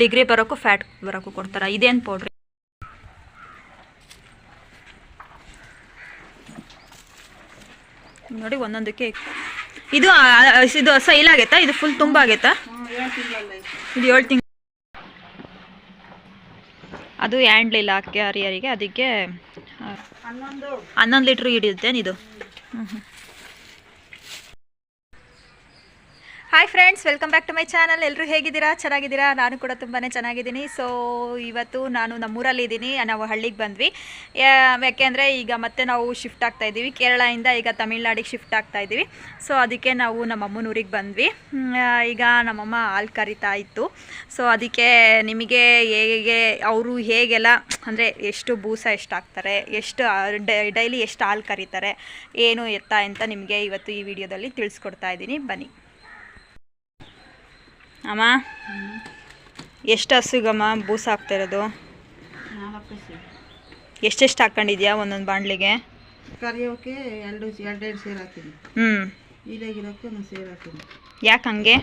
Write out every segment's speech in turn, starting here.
Degree ಬರೋಕ್ಕೂ fat ಬರೋಕ್ಕೂ ಕೊಡ್ತಾರ? ಇದೇನು ಪೌಡ್ರಿ ನೋಡಿ ಒಂದೊಂದಕ್ಕೆ ಇದು ಇದು ಸೈಲ್ ಆಗೈತಾ? ಇದು ಫುಲ್ ತುಂಬ ಆಗೈತಾ? ಇದು ಏಳು ತಿಂಗಳು ಅದು ಹ್ಯಾಂಡ್ಲಿಲ್ಲ ಅಕ್ಕಿ ಹರಿಯರಿಗೆ, ಅದಕ್ಕೆ ಹನ್ನೊಂದು ಲೀಟ್ರ್ ಹಿಡಿಯುತ್ತೇನಿದು ಹ್ಞೂ ಹ್ಞೂ hi friends welcome back to my channel ಎಲ್ಲರೂ ಹೇಗಿದ್ದೀರಾ? ಚೆನ್ನಾಗಿದ್ದೀರಾ? ನಾನು ಕೂಡ ತುಂಬಾ ಚೆನ್ನಾಗಿದ್ದೀನಿ. ಸೊ ಇವತ್ತು ನಾನು ನಮ್ಮೂರಲ್ಲಿ ಇದ್ದೀನಿ. ನಾವು ಹಳ್ಳಿಗೆ ಬಂದ್ವಿ. ಯಾಕೆಂದರೆ ಈಗ ಮತ್ತೆ ನಾವು ಶಿಫ್ಟ್ ಆಗ್ತಾ ಇದ್ದೀವಿ. ಕೇರಳದಿಂದ ಈಗ ತಮಿಳ್ನಾಡಿಗೆ ಶಿಫ್ಟ್ ಆಗ್ತಾ ಇದ್ದೀವಿ. ಸೊ ಅದಕ್ಕೆ ನಾವು ನಮ್ಮ ಅಮ್ಮನೂರಿಗೆ ಬಂದ್ವಿ. ಈಗ ನಮ್ಮಮ್ಮ ಹಾಲು ಕರಿತಾ ಇತ್ತು. ಸೊ ಅದಕ್ಕೆ ನಿಮಗೆ ಹೇಗೆ, ಅವರು ಹೇಗೆಲ್ಲ, ಅಂದರೆ ಎಷ್ಟು ಬೂಸ ಎಷ್ಟು ಹಾಕ್ತಾರೆ ಎಷ್ಟು ಡೈಲಿ ಎಷ್ಟು ಹಾಲು ಕರೀತಾರೆ, ಏನು ಎತ್ತ ಅಂತ ನಿಮಗೆ ಇವತ್ತು ಈ ವಿಡಿಯೋದಲ್ಲಿ ತಿಳಿಸ್ಕೊಡ್ತಾ ಇದ್ದೀನಿ. ಬನ್ನಿ. ಅಮ್ಮ? ಎಷ್ಟು ಹಸುಗಮ್ಮ ಬೂಸ ಹಾಕ್ತಾ ಇರೋದು ಎಷ್ಟೆಷ್ಟು ಹಾಕ್ಕೊಂಡಿದ್ಯಾ ಒಂದೊಂದು ಬಾಂಡ್ಲಿಗೆ ಕರಿಯೋಕೆ ಎರಡು ಎರಡೆರಡು ಸೇರು ಹಾಕಿನಿ ಹ್ಞೂ ಇದಾಗಿರೋಕ್ಕೆ ಒಂದು ಸೇರು ಹಾಕಿನಿ ಯಾಕೆ ಹಂಗೆ?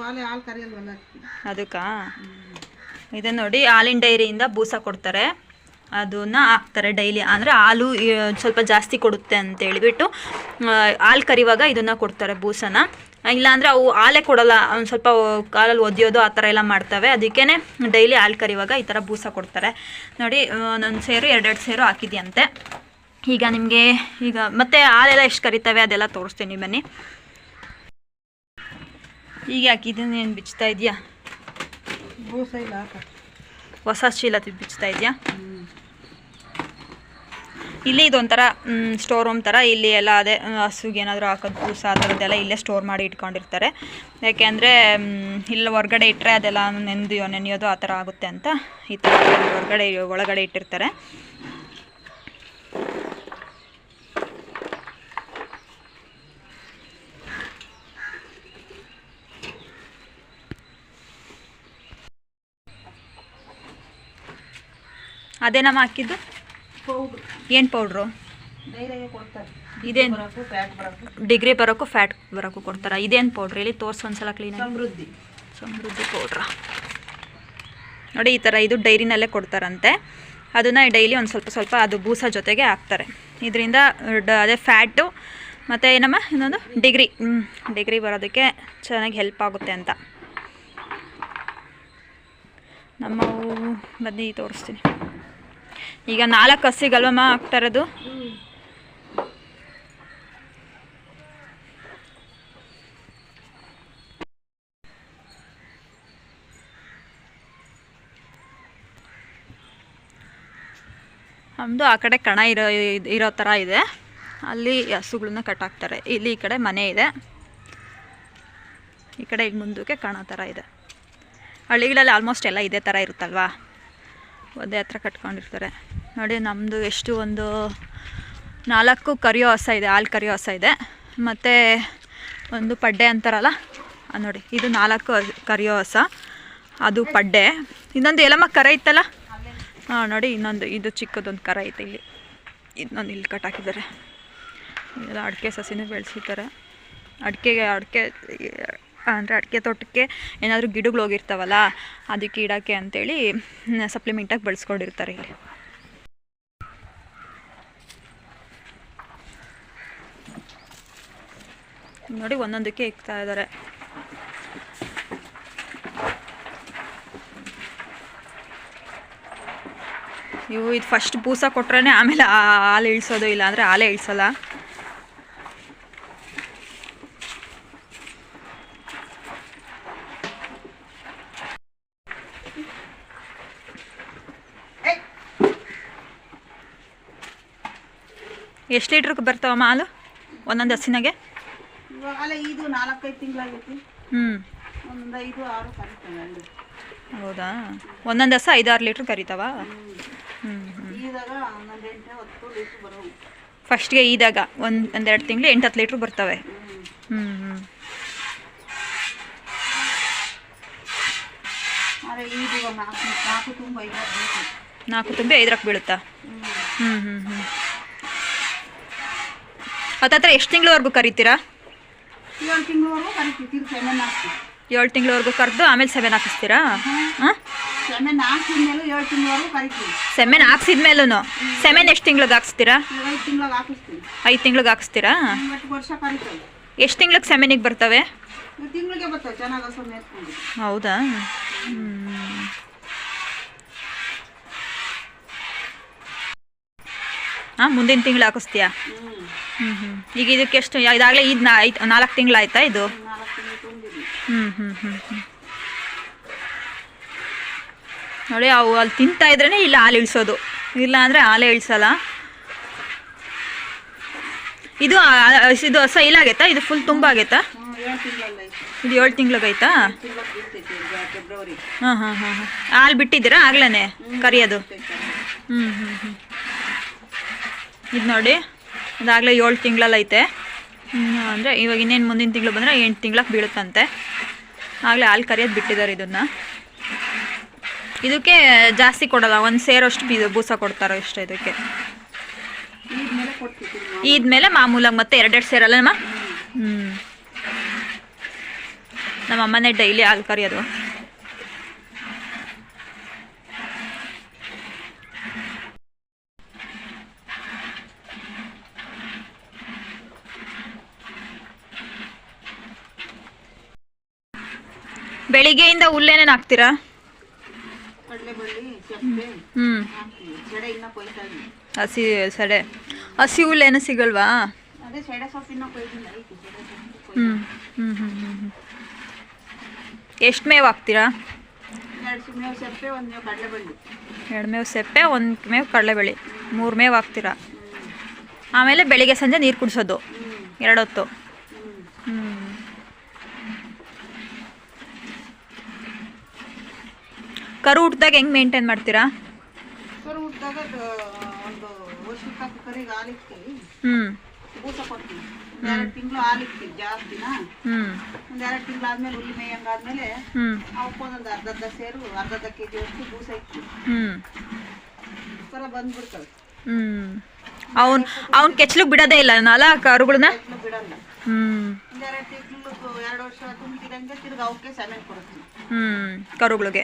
ಹಾಲೆ ಹಾಲು ಕರಿಯಲ್ವಲ್ಲ ಅದಕ್ಕಾ. ಇದು ನೋಡಿ ಹಾಲಿನ ಡೈರಿಯಿಂದ ಬೂಸ ಕೊಡ್ತಾರೆ. ಅದನ್ನು ಹಾಕ್ತಾರೆ ಡೈಲಿ. ಅಂದರೆ ಹಾಲು ಸ್ವಲ್ಪ ಜಾಸ್ತಿ ಕೊಡುತ್ತೆ ಅಂತ ಹೇಳಿಬಿಟ್ಟು ಹಾಲು ಕರಿವಾಗ ಇದನ್ನು ಕೊಡ್ತಾರೆ ಬೂಸನ. ಇಲ್ಲಾಂದರೆ ಅವು ಹಾಲೆ ಕೊಡಲ್ಲ ಒಂದು ಸ್ವಲ್ಪ ಕಾಲಲ್ಲಿ ಒದ್ಯೋದು ಆ ಥರ ಎಲ್ಲ ಮಾಡ್ತವೆ. ಅದಕ್ಕೇ ಡೈಲಿ ಹಾಲು ಕರಿವಾಗ ಈ ಥರ ಬೂಸ ಕೊಡ್ತಾರೆ. ನೋಡಿ ಒಂದೊಂದು ಸೇರು ಎರಡೆರಡು ಸೇರು ಹಾಕಿದ್ಯಂತೆ. ಈಗ ನಿಮಗೆ ಈಗ ಮತ್ತೆ ಹಾಲೆಲ್ಲ ಎಷ್ಟು ಕರಿತವೆ ಅದೆಲ್ಲ ತೋರಿಸ್ತೀನಿ ಬನ್ನಿ. ಈಗ ಹಾಕಿದ್ದೀನಿ ಏನು ಬಿಚ್ತಾ ಇದೆಯಾ? ಹೊಸ ಚೀಲ ಬಿಚ್ತಾ ಇದೆಯಾ? ಹ್ಞೂ ಇಲ್ಲಿ ಇದೊಂಥರ ಸ್ಟೋರ್ ರೂಮ್ ಥರ ಇಲ್ಲಿ ಎಲ್ಲ ಅದೇ ಹಸುಗೆ ಏನಾದರೂ ಹಾಕೋದು ಕೂಸ ಆ ಥರದ್ದೆಲ್ಲ ಇಲ್ಲೇ ಸ್ಟೋರ್ ಮಾಡಿ ಇಟ್ಕೊಂಡಿರ್ತಾರೆ. ಯಾಕೆಂದರೆ ಇಲ್ಲಿ ಹೊರಗಡೆ ಇಟ್ಟರೆ ಅದೆಲ್ಲ ನೆನೆದಿಯೋ ನೆನೆಯೋದು ಆ ಥರ ಆಗುತ್ತೆ ಅಂತ ಈ ಥರ ಹೊರಗಡೆ, ಒಳಗಡೆ ಇಟ್ಟಿರ್ತಾರೆ. ಅದೇನಮ್ಮ ಹಾಕಿದ್ದು ಪೌಡ್ರು ಏನು ಪೌಡ್ರು ಡೈರಿಗೆ ಕೊಡ್ತಾರೆ. ಇದೇನು? ಬರೋಕ್ಕೂ ಫ್ಯಾಟ್ ಬರೋಕ್ಕೂ ಡಿಗ್ರಿ ಬರೋಕ್ಕೂ ಫ್ಯಾಟ್ ಬರೋಕ್ಕೂ ಕೊಡ್ತಾರ? ಇದೇನು ಪೌಡ್ರ್ ಇಲ್ಲಿ ತೋರ್ಸ್ ಒಂದ್ಸಲ ಕ್ಲೀನ್ ಸಮೃದ್ಧಿ. ಸಮೃದ್ಧಿ ಪೌಡ್ರ ನೋಡಿ ಈ ಥರ ಇದು ಡೈರಿನಲ್ಲೇ ಕೊಡ್ತಾರಂತೆ. ಅದನ್ನು ಡೈಲಿ ಒಂದು ಸ್ವಲ್ಪ ಸ್ವಲ್ಪ ಅದು ಬೂಸ ಜೊತೆಗೆ ಹಾಕ್ತಾರೆ. ಇದರಿಂದ ಅದೇ ಫ್ಯಾಟು ಮತ್ತು ಏನಮ್ಮ? ಇನ್ನೊಂದು ಡಿಗ್ರಿ. ಡಿಗ್ರಿ ಬರೋದಕ್ಕೆ ಚೆನ್ನಾಗಿ ಹೆಲ್ಪ್ ಆಗುತ್ತೆ ಅಂತ. ನಮ್ಮ ಬನ್ನಿ ತೋರಿಸ್ತೀನಿ. ಈಗ ನಾಲ್ಕು ಹಸಿಗಲ್ವಮ್ಮ ಹಾಕ್ತಾರದು ನಮ್ಮದು ಆ ಕಡೆ ಕಣ ಇರೋ ಇರೋ ಥರ ಇದೆ. ಅಲ್ಲಿ ಹಸುಗಳನ್ನ ಕಟ್ಟಾಕ್ತಾರೆ ಇಲ್ಲಿ ಈ ಕಡೆ ಮನೆ ಇದೆ. ಈ ಕಡೆ ಈಗ ಮುಂದಕ್ಕೆ ಕಣ ಥರ ಇದೆ. ಹಳ್ಳಿಗಳಲ್ಲಿ ಆಲ್ಮೋಸ್ಟ್ ಎಲ್ಲ ಇದೇ ಥರ ಇರುತ್ತಲ್ವಾ? ಒಂದೇ ಹತ್ರ ಕಟ್ಕೊಂಡಿರ್ತಾರೆ. ನೋಡಿ ನಮ್ಮದು ಎಷ್ಟು ಒಂದು ನಾಲ್ಕು ಕರಿಯೋ ಹಸ ಇದೆ, ಹಾಲು ಕರಿಯೋ ಹಸ ಇದೆ. ಮತ್ತು ಒಂದು ಪಡ್ಡೆ ಅಂತಾರಲ್ಲ ನೋಡಿ, ಇದು ನಾಲ್ಕು ಕರಿಯೋ ಹಸ ಅದು ಪಡ್ಡೆ. ಇನ್ನೊಂದು ಎಲ್ಲಮ್ಮ ಕರ ಇತ್ತಲ್ಲ? ಹಾಂ, ನೋಡಿ, ಇನ್ನೊಂದು, ಇದು ಚಿಕ್ಕದೊಂದು ಕರ ಐತೆ ಇಲ್ಲಿ. ಇನ್ನೊಂದು ಇಲ್ಲಿ ಕಟ್ಟಾಕಿದ್ದಾರೆ. ಇದೆಲ್ಲ ಅಡಿಕೆ ಸಸಿನೂ ಬೆಳೆಸಿದ್ದಾರೆ ಅಡಿಕೆಗೆ, ಅಡಿಕೆ ಅಂದರೆ ಅಡಿಕೆ ತೋಟಕ್ಕೆ ಏನಾದರೂ ಗಿಡಗಳು ಹೋಗಿರ್ತಾವಲ್ಲ, ಅದಕ್ಕೆ ಇಡೋಕ್ಕೆ ಅಂಥೇಳಿ ಸಪ್ಲಿಮೆಂಟಾಗಿ ಬಳಸ್ಕೊಂಡಿರ್ತಾರೆ ಇಲ್ಲಿ. ನೋಡಿ ಒಂದೊಂದಕ್ಕೆ ಇಕ್ತಾ ಇದ್ದಾರೆ ಇವು ಇದು ಫಸ್ಟ್ ಬೂಸ ಕೊಟ್ರೇ ಆಮೇಲೆ ಹಾಲು ಇಳಿಸೋದು ಇಲ್ಲ ಅಂದರೆ ಹಾಲೇ ಇಳಿಸಲ್ಲ. ಎಷ್ಟು ಲೀಟ್ರಿಗೆ ಬರ್ತಾವಮ್ಮ ಹಾಲು? ಒಂದೊಂದು ಹಸಿನಾಗೆ? ಇದು ನಾಲ್ಕೈದು ತಿಂಗಳಾಗೈತಿ. ಹ್ಞೂ ಒಂದೊಂದು ಐದು ಆರು ಕರಿತಾವೆ ಹೌದಾ? ಒಂದೊಂದು ಹಸ ಐದಾರು ಲೀಟ್ರ್ ಕರಿತಾವ? ಹ್ಞೂ ಹ್ಞೂ ಫಸ್ಟ್ಗೆ ಈದಾಗ ಒಂದು ಒಂದೆರಡು ತಿಂಗಳು ಎಂಟು ಹತ್ತು ಲೀಟ್ರ್ ಬರ್ತವೆ. ಹ್ಞೂ ಹ್ಞೂ ನಾಲ್ಕು ತುಂಬ ಐದರಕ್ಕೆ ಬೀಳುತ್ತಾ? ಹ್ಞೂ ಹ್ಞೂ ಹ್ಞೂ ಹತ್ತತ್ರ ಎಷ್ಟು ತಿಂಗಳವರೆಗೂ ಕರಿತೀರಾ? ಏಳು ತಿಂಗಳವರೆಗೂ ಕರಿತೀವಿ ತಿರ್ಗಿ ಎಣ್ಣೆ ಹಾಕ್ತೀವಿ. ಏಳು ತಿಂಗಳವರೆಗೂ ಕರೆದು ಆಮೇಲೆ ಸೆವೆನ್ ಹಾಕಿಸ್ತೀರಾ? ಹಾಂ. ಸೆಮೆನ್ ಹಾಕಿದ್ಮೇಲೆ ಏಳು ತಿಂಗಳವರೆಗೂ ಕರಿತೀವಿ. ಸೆಮೆನ್ ಹಾಕ್ಸಿದ್ಮೇಲೂ ಸೆಮೆನ್ ಎಷ್ಟು ತಿಂಗ್ಳಿಗೆ ಹಾಕ್ಸ್ತೀರಾ? ಐದು ತಿಂಗಳಿಗೆ ಹಾಕಿಸ್ತೀವಿ. ಐದು ತಿಂಗ್ಳಿಗೆ ಹಾಕಿಸ್ತೀರಾ? ಒಂಬತ್ತು ವರ್ಷ ಕರಿತೀವಿ. ಎಷ್ಟು ತಿಂಗ್ಳಿಗೆ ಸೆಮೆನಿಗೆ ಬರ್ತವೆ? ತಿಂಗಳಿಗೆ ಬರ್ತವೆ ಚೆನ್ನಾಗಿ ಹಸು ಮೇಸ್ಕೊಂಡು ಹೌದಾ. ಹಾಂ ಮುಂದಿನ ತಿಂಗಳು ಹಾಕಿಸ್ತೀಯಾ? ಹ್ಞೂ ಹ್ಞೂ ಈಗ ಇದಕ್ಕೆ ಎಷ್ಟು, ಇದಾಗಲೇ ಇದು ನಾ ನಾಲ್ಕು ತಿಂಗಳಾಯ್ತಾ ಇದು? ಹ್ಞೂ ಹ್ಞೂ ಹ್ಞೂ ನೋಡಿ, ಅವು ಅಲ್ಲಿ ತಿಂತಾ ಇದ್ರೇ ಇಲ್ಲ ಹಾಲು ಇಳಿಸೋದು. ಇಲ್ಲ ಅಂದರೆ ಹಾಲೇ ಇಳಿಸಲ್ಲ. ಇದು ಇದು ಹೊಸ ಇಲ್ಲಾಗೈತಾ ಇದು ಫುಲ್ ತುಂಬ ಆಗೈತಾ? ಇದು ಏಳು ತಿಂಗ್ಳಿಗೈತಾ? ಹಾಂ ಹಾಂ ಹಾಂ ಹಾಂ. ಹಾಲು ಬಿಟ್ಟಿದ್ದೀರಾ ಆಗ್ಲೇ ಕರಿಯೋದು? ಹ್ಞೂ ಹ್ಞೂ ಹ್ಞೂ ಇದು ನೋಡಿ. ಇದಾಗಲೇ ಏಳು ತಿಂಗಳಲ್ಲೈತೆ. ಅಂದರೆ ಇವಾಗ ಇನ್ನೇನು ಮುಂದಿನ ತಿಂಗಳು ಬಂದರೆ ಎಂಟು ತಿಂಗ್ಳಕ್ಕೆ ಬೀಳುತ್ತಂತೆ. ಆಗಲೇ ಹಾಲು ಕರಿಯೋದು ಬಿಟ್ಟಿದ್ದಾರೆ ಇದನ್ನು. ಇದಕ್ಕೆ ಜಾಸ್ತಿ ಕೊಡಲ್ಲ, ಒಂದು ಸೇರೋಷ್ಟು ಬೀ, ಬೂಸ ಕೊಡ್ತಾರೋ ಇಷ್ಟ ಇದಕ್ಕೆ. ಇದ್ಮೇಲೆ ಮಾಮೂಲಾಗಿ ಮತ್ತೆ ಎರಡೆರಡು ಸೇರಲ್ಲ ನಮ್ಮ? ಹ್ಞೂ ನಮ್ಮ ಅಮ್ಮನೇ ಡೈಲಿ ಹಾಲು ಕರಿಯೋದು. ಬೆಳಿಗ್ಗೆಯಿಂದ ಹುಲ್ಲೇನೇನು ಹಾಕ್ತೀರಾ? ಹ್ಞೂ ಹಸಿ ಸಡೆ. ಹಸಿ ಹುಲ್ಲೇನು ಸಿಗಲ್ವಾ? ಹ್ಞೂ ಹ್ಞೂ ಹ್ಞೂ ಹ್ಞೂ ಹ್ಞೂ ಎಷ್ಟು ಮೇವು ಹಾಕ್ತೀರಾ? ಎರಡು ಮೇವು ಸೆಪ್ಪೆ, ಒಂದು ಮೇವು ಕಡಲೆಬೇಳೆ. ಮೂರು ಮೇವು ಹಾಕ್ತೀರಾ? ಆಮೇಲೆ ಬೆಳಿಗ್ಗೆ ಸಂಜೆ ನೀರು ಕುಡಿಸೋದು. ಎರಡೊತ್ತು ಹ್ಞೂ ಹ್ಞೂ ಕರು ಹುಟ್ಟಿದಾಗ ಹೆಂಗೆ ಮೇಂಟೈನ್ ಮಾಡ್ತೀರಾ? ಕರು ಹುಟ್ಟಿದಾಗ ಒಂದು ವರ್ಷಕ್ಕೆ ಕರಿಗೆ ಹಾಲಿಕ್ತೀವಿ ಹ್ಞೂ ಬೂಸ ಕೊಡ್ತೀವಿ ಎರಡು ತಿಂಗಳು ಹಾಲಿಕ್ತೀವಿ ಜಾಸ್ತಿನ. ಒಂದು ಎರಡು ತಿಂಗಳು ಆದ್ಮೇಲೆ ಹುಲ್ಲು ಮೇಯಂಗಾದ್ಮೇಲೆ ಅವಕ್ಕೊಂದೊಂದು ಅರ್ಧ ಅರ್ಧ ಸೇರು ಅರ್ಧ ಅರ್ಧ ಕೆ ಜಿ ಅಷ್ಟು ಬೂಸ ಇಕ್ತೀವಿ ಹ್ಞೂ ಕರ ಬಂದ್ಬಿಡ್ತವೆ ಹ್ಞೂ ಅವ್ನು ಅವ್ನು ಕೆಚ್ಲಿಗೆ ಬಿಡೋದೇ ಇಲ್ಲ ನಾಲ ಕರುಗಳನ್ನ ಹ್ಮ್ ಬಿಡಲ್ಲ. ಹ್ಞೂ ಎರಡು ತಿಂಗಳು ಎರಡು ವರ್ಷ ತುಂಬಿದಂಗೆ ತಿರ್ಗಿ ಅವಕ್ಕೆ ಸೆಮೆನ್ ಕೊಡ್ತೀವಿ ಹ್ಞೂ ಕರುಗಳಿಗೆ.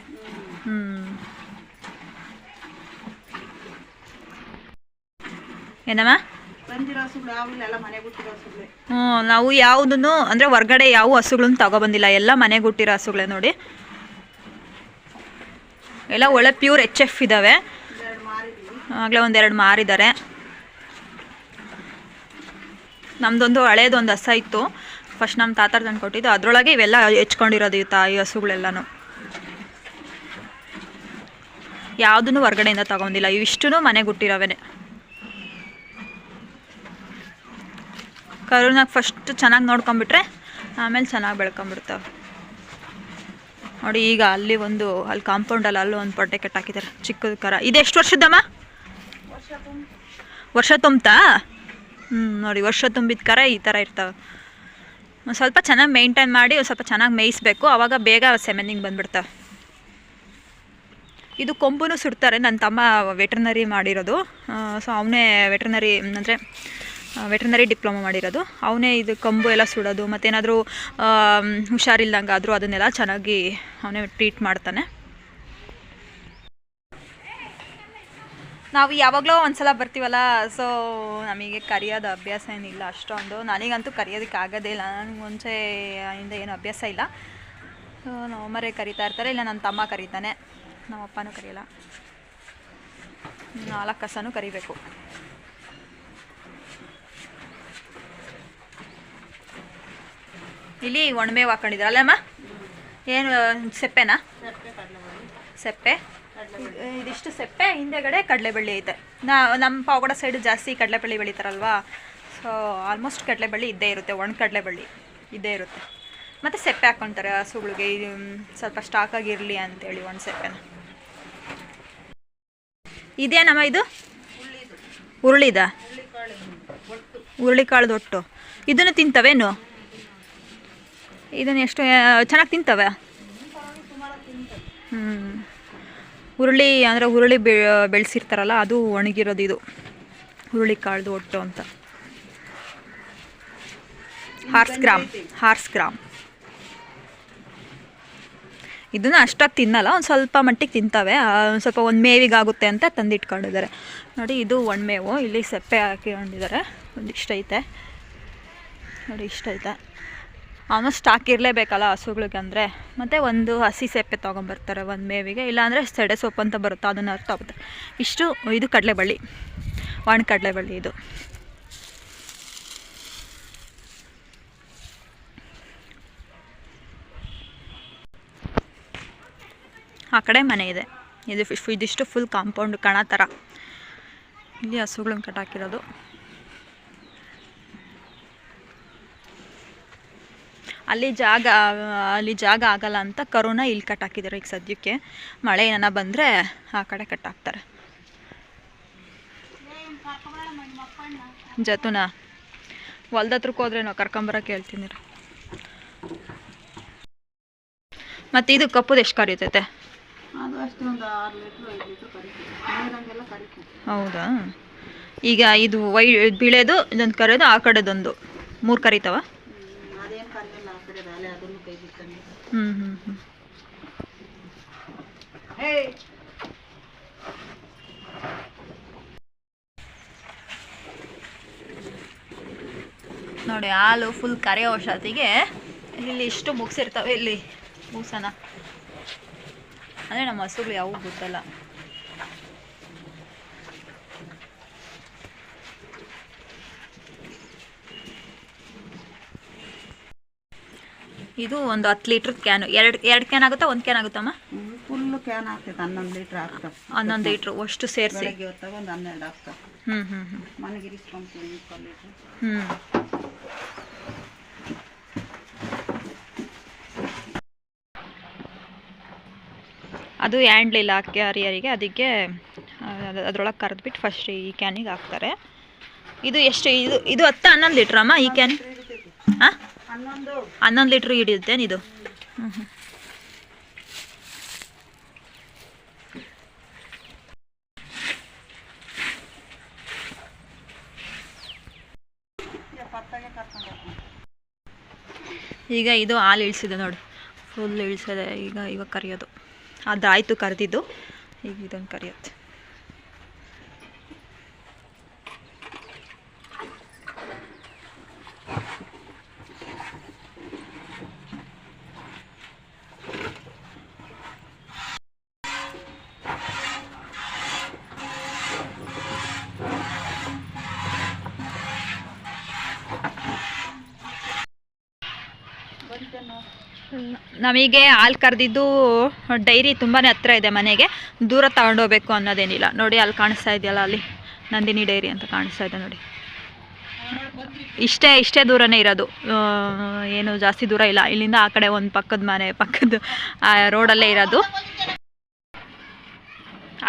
ಏನಮ್ಮ? ಹ್ಮ್ ಹ್ಞೂ ನಾವು ಯಾವುದನ್ನು ಅಂದ್ರೆ ಹೊರ್ಗಡೆ ಯಾವ ಹಸುಗಳನ್ನು ತಗೊಬಂದಿಲ್ಲ ಎಲ್ಲ ಮನೆಗೆ ಹುಟ್ಟಿರೋ ಹಸುಗಳೇ ನೋಡಿ. ಎಲ್ಲ ಒಳ್ಳೆ ಪ್ಯೂರ್ ಎಚ್ ಎಫ್ ಇದಾವೆ. ಆಗಲೇ ಒಂದೆರಡು ಮಾರಿದ್ದಾರೆ. ನಮ್ದೊಂದು ಹಳೇದೊಂದು ಹಸ ಇತ್ತು. ಫಸ್ಟ್ ನಮ್ಮ ತಾತಾರ್ ತಂದು ಕೊಟ್ಟಿದ್ದು ಅದರೊಳಗೆ ಇವೆಲ್ಲ ಹೆಚ್ಕೊಂಡಿರೋದು ಈ ತಾಯಿ ಹಸುಗಳೆಲ್ಲನೂ. ಯಾವುದನ್ನು ಹೊರ್ಗಡೆಯಿಂದ ತಗೊಂಡಿಲ್ಲ. ಇವಿಷ್ಟು ಮನೆಗೆ ಹುಟ್ಟಿರೋವೇನೆ ಕರುನಾಗ ಫಸ್ಟ್ ಚೆನ್ನಾಗಿ ನೋಡ್ಕೊಂಬಿಟ್ರೆ ಆಮೇಲೆ ಚೆನ್ನಾಗಿ ಬೆಳ್ಕೊಂಬಿಡ್ತಾವೆ ನೋಡಿ ಈಗ ಅಲ್ಲಿ ಒಂದು, ಅಲ್ಲಿ ಕಾಂಪೌಂಡಲ್ಲಿ ಅಲ್ಲೂ ಒಂದು ಪೊಟ್ಟೆ ಕೆಟ್ಟಾಕಿದ್ದಾರೆ ಚಿಕ್ಕದ ಕರ. ಇದೆಷ್ಟು ವರ್ಷದಮ್ಮ ವರ್ಷ ತುಂಬ್ತಾ? ಹ್ಞೂ ನೋಡಿ ವರ್ಷ ತುಂಬಿದ ಕರ ಈ ಥರ ಇರ್ತವೆ. ಒಂದು ಸ್ವಲ್ಪ ಚೆನ್ನಾಗಿ ಮೇಂಟೈನ್ ಮಾಡಿ ಒಂದು ಸ್ವಲ್ಪ ಚೆನ್ನಾಗಿ ಮೇಯಿಸ್ಬೇಕು. ಆವಾಗ ಬೇಗ ಸೆಮೆನಿಂಗ್ ಬಂದ್ಬಿಡ್ತವೆ. ಇದು ಕೊಂಬುನು ಸುಡ್ತಾರೆ. ನನ್ನ ತಮ್ಮ ವೆಟ್ರನರಿ ಮಾಡಿರೋದು. ಸೊ ಅವನೇ ವೆಟ್ರನರಿ, ಅಂದರೆ ವೆಟ್ರನರಿ ಡಿಪ್ಲೊಮಾ ಮಾಡಿರೋದು. ಅವನೇ ಇದು ಕಂಬು ಎಲ್ಲ ಸುಡೋದು, ಮತ್ತೇನಾದರೂ ಹುಷಾರಿಲ್ಲದಂಗೆ ಆದರೂ ಅದನ್ನೆಲ್ಲ ಚೆನ್ನಾಗಿ ಅವನೇ ಟ್ರೀಟ್ ಮಾಡ್ತಾನೆ. ನಾವು ಯಾವಾಗಲೂ ಒಂದ್ಸಲ ಬರ್ತೀವಲ್ಲ ಸೊ ನಮಗೆ ಕರೆಯೋದು ಅಭ್ಯಾಸ ಏನಿಲ್ಲ ಅಷ್ಟೊಂದು. ನನಗಂತೂ ಕರೆಯೋದಕ್ಕೆ ಆಗೋದೇ ಇಲ್ಲ. ನನಗೆ ಮುಂಚೆ ಇಂದ ಏನು ಅಭ್ಯಾಸ ಇಲ್ಲ. ಸೊ ನಾವು ಮರೆ ಕರಿತಾ ಇರ್ತಾರೆ, ಇಲ್ಲ ನನ್ನ ತಮ್ಮ ಕರೀತಾನೆ. ನಮ್ಮ ಅಪ್ಪನೂ ಕರೆಯಲ್ಲ. ನಾಲ್ಕು ಕಸನೂ ಕರಿಬೇಕು. ಇಲ್ಲಿ ಒಣಮೇವು ಹಾಕೊಂಡಿದ್ರಲ್ಲ ಅಮ್ಮ ಏನು, ಸೆಪ್ಪೆನಾ? ಸೆಪ್ಪೆ. ಇದಿಷ್ಟು ಸೆಪ್ಪೆ, ಹಿಂದೆಗಡೆ ಕಡಲೆಬಳ್ಳಿ ಐತೆ. ನಾ, ನಮ್ಮ ಪಾವಗಡ ಸೈಡ್ ಜಾಸ್ತಿ ಕಡಲೆಬಳ್ಳಿ ಬೆಳೀತಾರಲ್ವಾ? ಸೊ ಆಲ್ಮೋಸ್ಟ್ ಕಡಲೆಬಳ್ಳಿ ಇದ್ದೇ ಇರುತ್ತೆ, ಒಣ ಕಡಲೆಬಳ್ಳಿ ಇದ್ದೇ ಇರುತ್ತೆ. ಮತ್ತು ಸೆಪ್ಪೆ ಹಾಕ್ಕೊತಾರೆ ಹಸುಗಳಿಗೆ ಸ್ವಲ್ಪ ಸ್ಟಾಕಾಗಿರಲಿ ಅಂತೇಳಿ, ಒಣ ಸೆಪ್ಪೆನ. ಇದೇನಮ್ಮ ಇದು? ಉರುಳಿದ. ಹುಳ್ಳಿಕಾಳು ಒಟ್ಟು. ಇದನ್ನು ತಿಂತವೇನು? ಇದನ್ನು ಎಷ್ಟು ಚೆನ್ನಾಗಿ ತಿಂತವೆ? ಹ್ಞೂ ಹುರುಳಿ ಅಂದರೆ ಹುರುಳಿ ಬೆ, ಬೆಳೆಸಿರ್ತಾರಲ್ಲ, ಅದು ಒಣಗಿರೋದು ಇದು. ಹುರುಳಿ ಕಾಳ್ದು ಒಟ್ಟು ಅಂತ. Horse gram horse gram. ಇದನ್ನು ಅಷ್ಟಾಗಿ ತಿನ್ನಲ್ಲ, ಒಂದು ಸ್ವಲ್ಪ ಮಟ್ಟಿಗೆ ತಿಂತವೆ. ಒಂದ್ ಸ್ವಲ್ಪ ಒಂದು ಮೇವಿಗಾಗುತ್ತೆ ಅಂತ ತಂದಿಟ್ಕೊಂಡಿದ್ದಾರೆ. ನೋಡಿ, ಇದು ಒಣಮೇವು ಇಲ್ಲಿ ಸೆಪ್ಪೆ ಹಾಕಿಕೊಂಡಿದ್ದಾರೆ. ಒಂದಿಷ್ಟು ಐತೆ. ನೋಡಿ, ಇಷ್ಟ ಐತೆ. ಆಲ್ಮೋಸ್ಟ್ ಸ್ಟಾಕ್ ಇರಲೇಬೇಕಲ್ಲ ಹಸುಗಳಿಗೆ ಅಂದರೆ. ಮತ್ತು ಒಂದು ಹಸಿ ಸೆಪ್ಪೆ ತೊಗೊಂಬರ್ತಾರೆ ಒಂದು ಮೇವಿಗೆ. ಇಲ್ಲಾಂದರೆ ಸೆಡೆ ಸೊಪ್ಪು ಅಂತ ಬರುತ್ತೆ, ಅದನ್ನು ಅರ್ಥ ಆಗುತ್ತೆ. ಇಷ್ಟು, ಇದು ಕಡಲೆಬಳ್ಳಿ. ಒಣ ಕಡಲೆಬಳ್ಳಿ ಇದು. ಆ ಕಡೆ ಮನೆ ಇದೆ. ಇದು ಇದಿಷ್ಟು ಫುಲ್ ಕಾಂಪೌಂಡ್ ಕಣ ಥರ ಇಲ್ಲಿ ಹಸುಗಳನ್ನ ಕಟ್ಟಾಕಿರೋದು. ಅಲ್ಲಿ ಜಾಗ ಅಲ್ಲಿ ಜಾಗ ಆಗಲ್ಲ ಅಂತ ಕರೋನಾ ಇಲ್ಲಿ ಕಟ್ಟಾಕಿದ್ದಾರೆ ಈಗ ಸದ್ಯಕ್ಕೆ. ಮಳೆ ಏನಾರ ಬಂದರೆ ಆ ಕಡೆ ಕಟ್ಟಾಕ್ತಾರೆ. ಜತುನ ಹೊಲ್ದ ಹತ್ರಕ್ಕೆ ಹೋದ್ರೆ ನಾವು ಕರ್ಕೊಂಬರಕ್ಕೆ ಹೇಳ್ತೀನಿ. ಮತ್ತೆ ಇದು ಕಪ್ಪುದು ಎಷ್ಟು ಕರಿತೈತೆ. ಅದು ಅಷ್ಟೇ ಒಂದು ಆರು ಲೀಟ್ರ್ ಐದು ಲೀಟ್ರ್ ಕರಿತೀವಿ. ನೀರಂಗೆಲ್ಲ ಕರಿತೀವಿ. ಹೌದಾ? ಈಗ ಇದು ವೈ ಬಿಳೆದು ಇದೊಂದು ಕರೆಯೋದು ಆ ಕಡೆದೊಂದು. ಮೂರು ಕರಿತಾವ? ಅದೇನು ಕರಿಯಲ್ಲ ಆ ಕಡೆ ಅಲೆ ಅದನ್ನು ಕೈ ಬಿಟ್ಟಂಗೆ ಹ್ಞೂ ಹ್ಞೂ ಹ್ಞೂ ಹೇ ನೋಡಿ ಹಾಲು ಫುಲ್ ಕರೆಯೋ ಶಾತಿಗೆ ಇಲ್ಲಿ ಇಷ್ಟು ಮುಗಿಸಿರ್ತವೆ ಇಲ್ಲಿ ಮೂಸನ ಅಂದರೆ ನಮ್ಮ ಹಸುಗಳು ಯಾವೂ ಗೊತ್ತಲ್ಲ. ಇದು ಒಂದು ಹತ್ತು ಲೀಟ್ರ್ ಕ್ಯಾನ್ ಎರಡು ಎರಡು ಕ್ಯಾನ್ ಆಗುತ್ತಾ? ಒಂದು ಕ್ಯಾನ್ ಆಗುತ್ತಮ್ಮ ಫುಲ್ಲು ಕ್ಯಾನ್ ಆಗ್ತೈತೆ ಹನ್ನೊಂದು ಲೀಟ್ರ್ ಆಗ್ತಾವೆ ಹನ್ನೊಂದು ಲೀಟ್ರ್ ಅಷ್ಟು ಸೇರಿಸಿ. ಒಂದು ಹನ್ನೆರಡು ಆಗ್ತಾವೆ ಹ್ಞೂ ಹ್ಞೂ ಹ್ಞೂ ಮನೆಗೆ ಹ್ಞೂ ಅದು ಹ್ಯಾಂಡ್ಲಿಲ್ಲ ಕ್ಯಾರಿಯರಿಗೆ ಅದಕ್ಕೆ ಅದರೊಳಗೆ ಕರೆದ್ಬಿಟ್ಟು ಫಸ್ಟ್ ಈ ಕ್ಯಾನಿಗೆ ಹಾಕ್ತಾರೆ. ಇದು ಎಷ್ಟು, ಇದು ಇದು ಹತ್ತು ಹನ್ನೊಂದು ಲೀಟ್ರಮ್ಮ ಈ ಕ್ಯಾನ್ ಹಾಂ ಹನ್ನೊಂದು ಲೀಟ್ರ್ ಹಿಡಿಯುತ್ತೇನು ಇದು? ಈಗ ಇದು ಹಾಲು ಇಳಿಸಿದೆ ನೋಡಿ. ಫುಲ್ ಇಳಿಸಿದೆ, ಈಗ, ಇವಾಗ ಕರಿಯೋದು. ಅದಾಯಿತು ಕರೆದಿದ್ದು. ಈಗ ಇದನ್ನು ಕರಿಯುತ್ತೆ ನಮಗೆ ಹಾಲು ಕರೆದಿದ್ದು ಡೈರಿ ತುಂಬಾ ಹತ್ತಿರ ಇದೆ ಮನೆಗೆ. ದೂರ ತಗೊಂಡೋಗ್ಬೇಕು ಅನ್ನೋದೇನಿಲ್ಲ. ನೋಡಿ ಅಲ್ಲಿ ಕಾಣಿಸ್ತಾ ಇದೆಯಲ್ಲ ಅಲ್ಲಿ? ನಂದಿನಿ ಡೈರಿ ಅಂತ ಕಾಣಿಸ್ತಾ ಇದೆ ನೋಡಿ. ಇಷ್ಟೇ ಇಷ್ಟೇ ದೂರನೇ ಇರೋದು. ಏನು ಜಾಸ್ತಿ ದೂರ ಇಲ್ಲ. ಇಲ್ಲಿಂದ ಆ ಕಡೆ ಒಂದು ಪಕ್ಕದ ಮನೆ ಪಕ್ಕದ ಆ ರೋಡಲ್ಲೇ ಇರೋದು.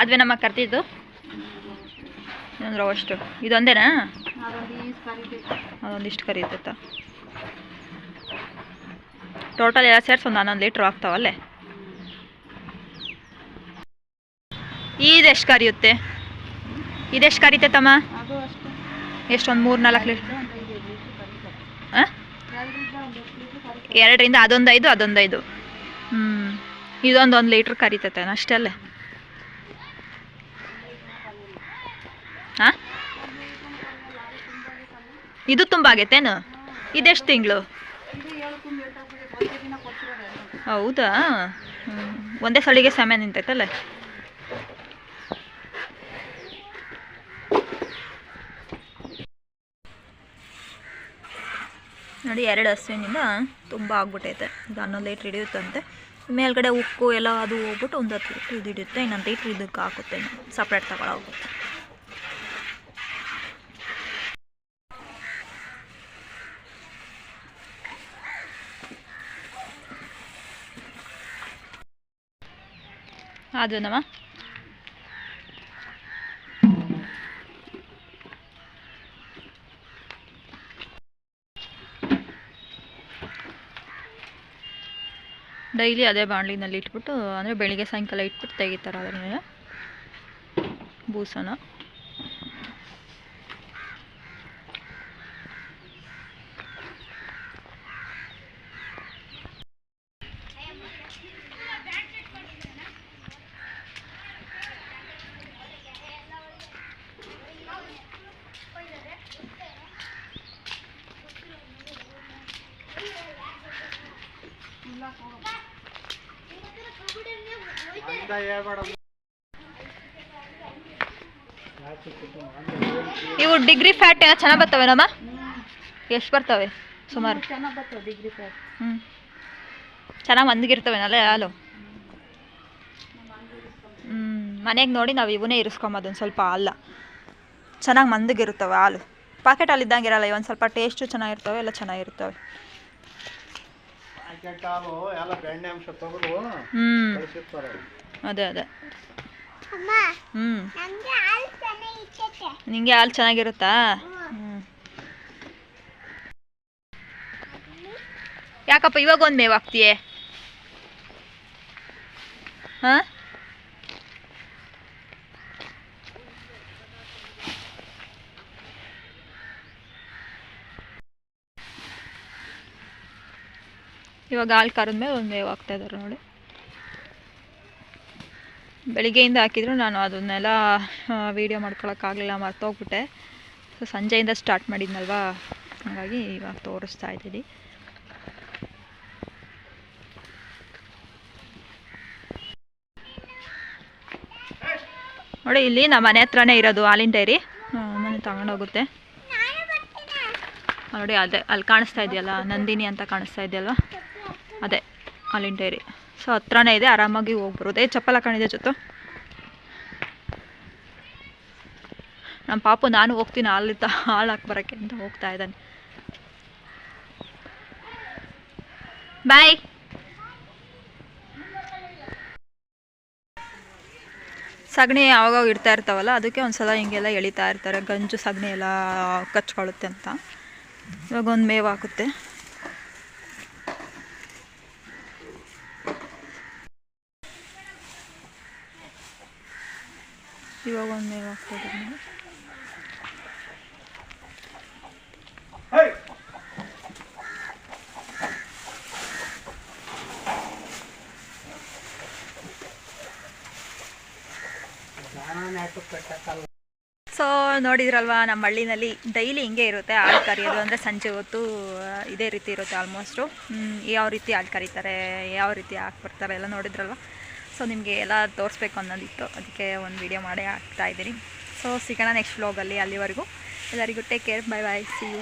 ಅದ್ವೇ ನಮ್ಮ ಕರ್ತಿದ್ದು ಅಷ್ಟು ಇದೊಂದೇನಾ? ಅದೊಂದಿಷ್ಟು ಕರೀತೈತ ಟೋಟಲ್ ಎಲ್ಲ ಸೇರಿಸಿ ಒಂದು ಹನ್ನೊಂದು ಲೀಟ್ರ್ ಆಗ್ತಾವಲ್ಲೇ ಇದೆಷ್ಟು ಕರಿಯುತ್ತೆ ಇದೆಷ್ಟು ಕರಿತೆ ತಮ್ಮ ಎಷ್ಟೊಂದು ಮೂರು ನಾಲ್ಕು ಲೀಟ್ರ್ ಎರಡರಿಂದ ಅದೊಂದು ಐದು ಅದೊಂದು ಐದು ಹ್ಞೂ ಇದೊಂದು ಒಂದು ಲೀಟ್ರ್ ಕರಿತೈತೆ ಅಷ್ಟಲ್ಲೇ ಹಾಂ ಇದು ತುಂಬ ಆಗೈತೇನು ಇದೆಷ್ಟು ತಿಂಗಳು ಇದು ಏಳು ತುಂಬ ಏಟಾಗ್ಬಿಡಿ ಒಂದೇ ದಿನ ಕೊಡ್ತಿರೋದು ಎರಡು. ಹೌದಾ? ಒಂದೇ ಸಳಿಗೆ ಸಮಯ ನಿಂತೈತಲ್ಲ. ನೋಡಿ, ಎರಡು ಹಸುವಿನಿಂದ ತುಂಬ ಆಗ್ಬಿಟ್ಟೈತೆ. ಇದು ಹನ್ನೊಂದು ಲೀಟ್ರ್ ಹಿಡಿಯುತ್ತಂತೆ. ಮೇಲ್ಗಡೆ ಉಕ್ಕು ಎಲ್ಲ ಅದು ಹೋಗ್ಬಿಟ್ಟು ಒಂದು ಹತ್ತು ಲೀಟ್ರ್ ಇದು ಹಿಡಿಯುತ್ತೆ, ಇನ್ನೊಂದು ಲೀಟ್ರ್ ಇದಕ್ಕೆ ಹಾಕುತ್ತೆ ಸಪ್ರೇಟ್ ತಗೊಳೋಗುತ್ತೆ. ಅದು ನಮ್ಮ. ಡೈಲಿ ಅದೇ ಬಾಣಲಿನಲ್ಲಿ ಇಟ್ಬಿಟ್ಟು ಅಂದರೆ ಬೆಳಿಗ್ಗೆ ಸಾಯಂಕಾಲ ಇಟ್ಬಿಟ್ಟು ತೆಗಿತಾರೆ ಅದ್ರ ಮೇಲೆ ಬೂಸನ. ಇವು ಡಿಗ್ರಿ ಫ್ಯಾಟ್ ಏನೋ ಚೆನ್ನಾಗಿ ಬರ್ತವೇನಮ್ಮ ಎಷ್ಟು ಬರ್ತವೆ? ಸುಮಾರು. ಚೆನ್ನಾಗಿ ಡಿಗ್ರಿ ಪ್ಯಾಕ್ ಹ್ಞೂ ಚೆನ್ನಾಗಿ ಮಂದಿಗಿರ್ತವೇನಲ್ಲ ಹಾಲು ಹ್ಞೂ ಮನೆಗೆ ನೋಡಿ ನಾವು ಇವನ್ನೇ ಇರಿಸ್ಕೊಂಬೋದು ಒಂದು ಸ್ವಲ್ಪ ಅಲ್ಲ ಚೆನ್ನಾಗಿ ಮಂದಗಿರ್ತವೆ ಹಾಲು. ಪಾಕೆಟ್ ಅಲ್ಲಿ ಇದ್ದಂಗೆ ಇರಲ್ಲ ಒಂದು ಸ್ವಲ್ಪ ಟೇಸ್ಟು ಚೆನ್ನಾಗಿರ್ತವೆ ಎಲ್ಲ ಚೆನ್ನಾಗಿರ್ತವೆ. ಪ್ಯಾಕೆಟ್ ಹ್ಞೂ ಅದೇ ಅದೇ. ಹ್ಮ್. ನಿಂಗೆ ಹಾಲು ಚೆನ್ನಾಗಿರುತ್ತಾ? ಹ್ಞೂ ಯಾಕಪ್ಪ ಇವಾಗ ಒಂದ್ ಮೇವು ಹಾಕ್ತೀಯೇ? ಹಾಂ? ಇವಾಗ ಹಾಲು ಕರೆದ್ಮೇಲೆ ಒಂದು ಮೇವು ಹಾಕ್ತಾ ಇದ್ದಾರೆ ನೋಡಿ. ಬೆಳಿಗ್ಗೆಯಿಂದ ಹಾಕಿದ್ರು, ನಾನು ಅದನ್ನೆಲ್ಲ ವೀಡಿಯೋ ಮಾಡ್ಕೊಳಕ್ಕಾಗಲಿಲ್ಲ ಮರ್ತೋಗ್ಬಿಟ್ಟೆ. ಸೊ ಸಂಜೆಯಿಂದ ಸ್ಟಾರ್ಟ್ ಮಾಡಿದ್ನಲ್ವಾ? ಹಾಗಾಗಿ ಇವಾಗ ತೋರಿಸ್ತಾ ಇದ್ದೀನಿ. ನೋಡಿ, ಇಲ್ಲಿ ನಮ್ಮ ಮನೆ ಹತ್ರನೇ ಇರೋದು ಹಾಲಿನ ಡೈರಿ. ಮನೆ ತಗೊಂಡೋಗುತ್ತೆ ನೋಡಿ, ಅದೇ, ಅಲ್ಲಿ ಕಾಣಿಸ್ತಾ ಇದೆಯಲ್ಲ, ನಂದಿನಿ ಅಂತ ಕಾಣಿಸ್ತಾ ಇದೆಯಲ್ವ? ಅದೇ, ಹಾಲಿನ ಡೈರಿ. ಸೊ, ಹತ್ರನೇ ಇದೆ, ಆರಾಮಾಗಿ ಹೋಗ್ಬರೋದು. ಏ, ಚಪ್ಪಲ್ ಹಾಕೊಂಡಿದೆ ಜೊತೆ. ನಮ್ಮ ಪಾಪು, ನಾನು ಹೋಗ್ತೀನಿ ಹಾಲಿದ್ದ ಹಾಳು ಹಾಲು ಹಾಕಿ ಅಂತ ಹೋಗ್ತಾ ಇದ್ದಾನೆ. ಬಾಯ್. ಸಗಣಿ ಯಾವಾಗ ಇಡ್ತಾ ಇರ್ತಾವಲ್ಲ, ಅದಕ್ಕೆ ಒಂದ್ಸಲ ಹಿಂಗೆಲ್ಲ ಎಳಿತಾ ಇರ್ತಾರೆ. ಗಂಜು ಸಗಣಿ ಎಲ್ಲ ಕಚ್ಕೊಳ್ಳುತ್ತೆ ಅಂತ. ಇವಾಗ ಒಂದು ಮೇವು ಹಾಕುತ್ತೆ ಇವಾಗ ಸೊ ನೋಡಿದ್ರಲ್ವಾ, ನಮ್ಮ ಹಳ್ಳಿನಲ್ಲಿ ಡೈಲಿ ಹಿಂಗೆ ಇರುತ್ತೆ ಹಾಲು ಕರಿಯೋದು ಅಂದರೆ ಸಂಜೆ ಹೊತ್ತು ಇದೇ ರೀತಿ ಇರುತ್ತೆ ಆಲ್ಮೋಸ್ಟು ಯಾವ ರೀತಿ ಹಾಲು ಕರೀತಾರೆ, ಯಾವ ರೀತಿ ಹಾಕ್ ಬರ್ತಾರೆ ಎಲ್ಲ ನೋಡಿದ್ರಲ್ವ? ಸೊ ನಿಮಗೆ ಎಲ್ಲ ತೋರಿಸ್ಬೇಕು ಅನ್ನೋದಿತ್ತು. ಅದಕ್ಕೆ ಒಂದು ವಿಡಿಯೋ ಮಾಡೇ ಹಾಕ್ತಾ ಇದ್ದೀನಿ. ಸೊ ಸಿಗೋಣ ನೆಕ್ಸ್ಟ್ ವ್ಲಾಗಲ್ಲಿ ಅಲ್ಲಿವರೆಗೂ. ಎಲ್ಲರಿಗೂ take care bye bye see you